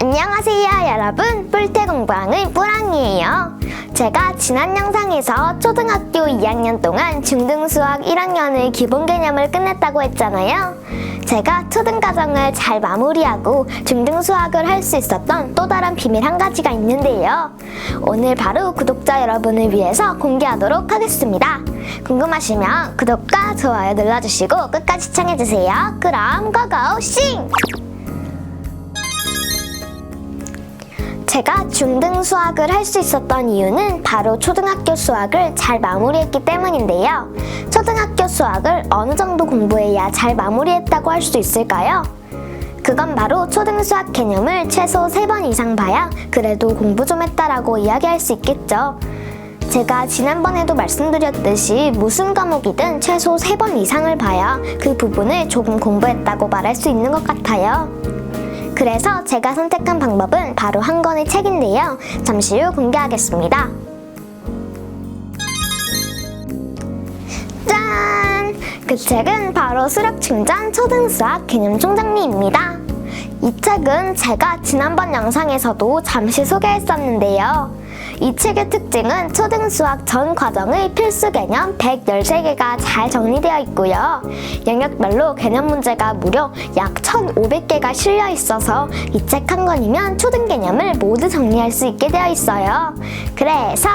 안녕하세요 여러분. 뿔테공방의 뿌랑이에요. 제가 지난 영상에서 초등학교 2학년 동안 중등수학 1학년의 기본 개념을 끝냈다고 했잖아요. 제가 초등과정을 잘 마무리하고 중등수학을 할 수 있었던 또 다른 비밀 한 가지가 있는데요. 오늘 바로 구독자 여러분을 위해서 공개하도록 하겠습니다. 궁금하시면 구독과 좋아요 눌러주시고 끝까지 시청해주세요. 그럼 고고 싱! 제가 중등 수학을 할 수 있었던 이유는 바로 초등학교 수학을 잘 마무리했기 때문인데요. 초등학교 수학을 어느 정도 공부해야 잘 마무리했다고 할 수 있을까요? 그건 바로 초등 수학 개념을 최소 3번 이상 봐야 그래도 공부 좀 했다라고 이야기할 수 있겠죠. 제가 지난번에도 말씀드렸듯이 무슨 과목이든 최소 3번 이상을 봐야 그 부분을 조금 공부했다고 말할 수 있는 것 같아요. 그래서 제가 선택한 방법은 바로 한 권의 책인데요. 잠시 후 공개하겠습니다. 짠! 그 책은 바로 수력충전 초등수학 개념 총정리입니다. 이 책은 제가 지난번 영상에서도 잠시 소개했었는데요. 이 책의 특징은 초등 수학 전 과정의 필수 개념 113개가 잘 정리되어 있고요. 영역별로 개념 문제가 무려 약 1,500개가 실려 있어서 이 책 한 권이면 초등 개념을 모두 정리할 수 있게 되어 있어요. 그래서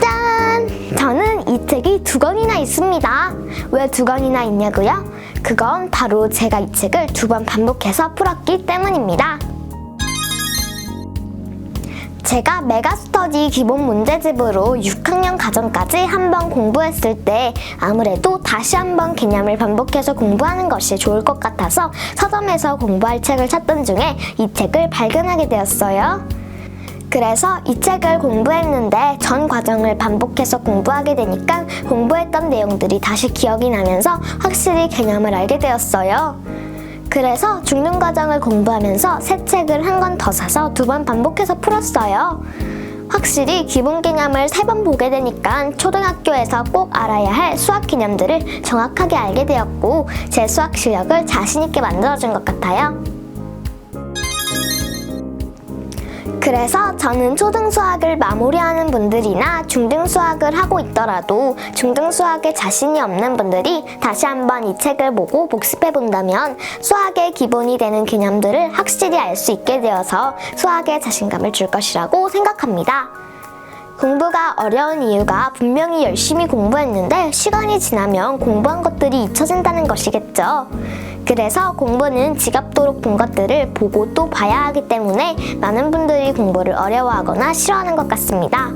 짠! 저는 이 책이 두 권이나 있습니다. 왜 두 권이나 있냐고요? 그건 바로 제가 이 책을 두 번 반복해서 풀었기 때문입니다. 제가 메가스터디 기본 문제집으로 6학년 과정까지 한번 공부했을 때 아무래도 다시 한번 개념을 반복해서 공부하는 것이 좋을 것 같아서 서점에서 공부할 책을 찾던 중에 이 책을 발견하게 되었어요. 그래서 이 책을 공부했는데 전 과정을 반복해서 공부하게 되니까 공부했던 내용들이 다시 기억이 나면서 확실히 개념을 알게 되었어요. 그래서 중등 과정을 공부하면서 새 책을 한 권 더 사서 두 번 반복해서 풀었어요. 확실히 기본 개념을 세 번 보게 되니까 초등학교에서 꼭 알아야 할 수학 개념들을 정확하게 알게 되었고 제 수학 실력을 자신있게 만들어준 것 같아요. 그래서 저는 초등 수학을 마무리하는 분들이나 중등 수학을 하고 있더라도 중등 수학에 자신이 없는 분들이 다시 한번 이 책을 보고 복습해 본다면 수학의 기본이 되는 개념들을 확실히 알 수 있게 되어서 수학에 자신감을 줄 것이라고 생각합니다. 공부가 어려운 이유가 분명히 열심히 공부했는데 시간이 지나면 공부한 것들이 잊혀진다는 것이겠죠. 그래서 공부는 지겹도록 본 것들을 보고 또 봐야 하기 때문에 많은 분들이 공부를 어려워하거나 싫어하는 것 같습니다.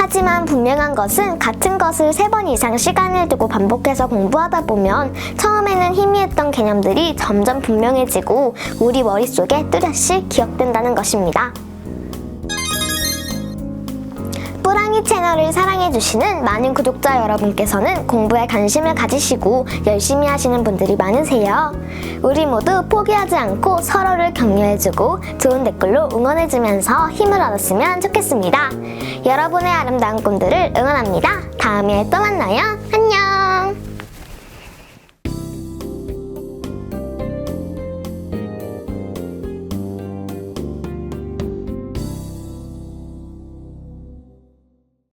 하지만 분명한 것은 같은 것을 세 번 이상 시간을 두고 반복해서 공부하다 보면 처음에는 희미했던 개념들이 점점 분명해지고 우리 머릿속에 뚜렷이 기억된다는 것입니다. 뿌랑이 채널을 사랑해주시는 많은 구독자 여러분께서는 공부에 관심을 가지시고 열심히 하시는 분들이 많으세요. 우리 모두 포기하지 않고 서로를 격려해주고 좋은 댓글로 응원해주면서 힘을 얻었으면 좋겠습니다. 여러분의 아름다운 꿈들을 응원합니다. 다음에 또 만나요.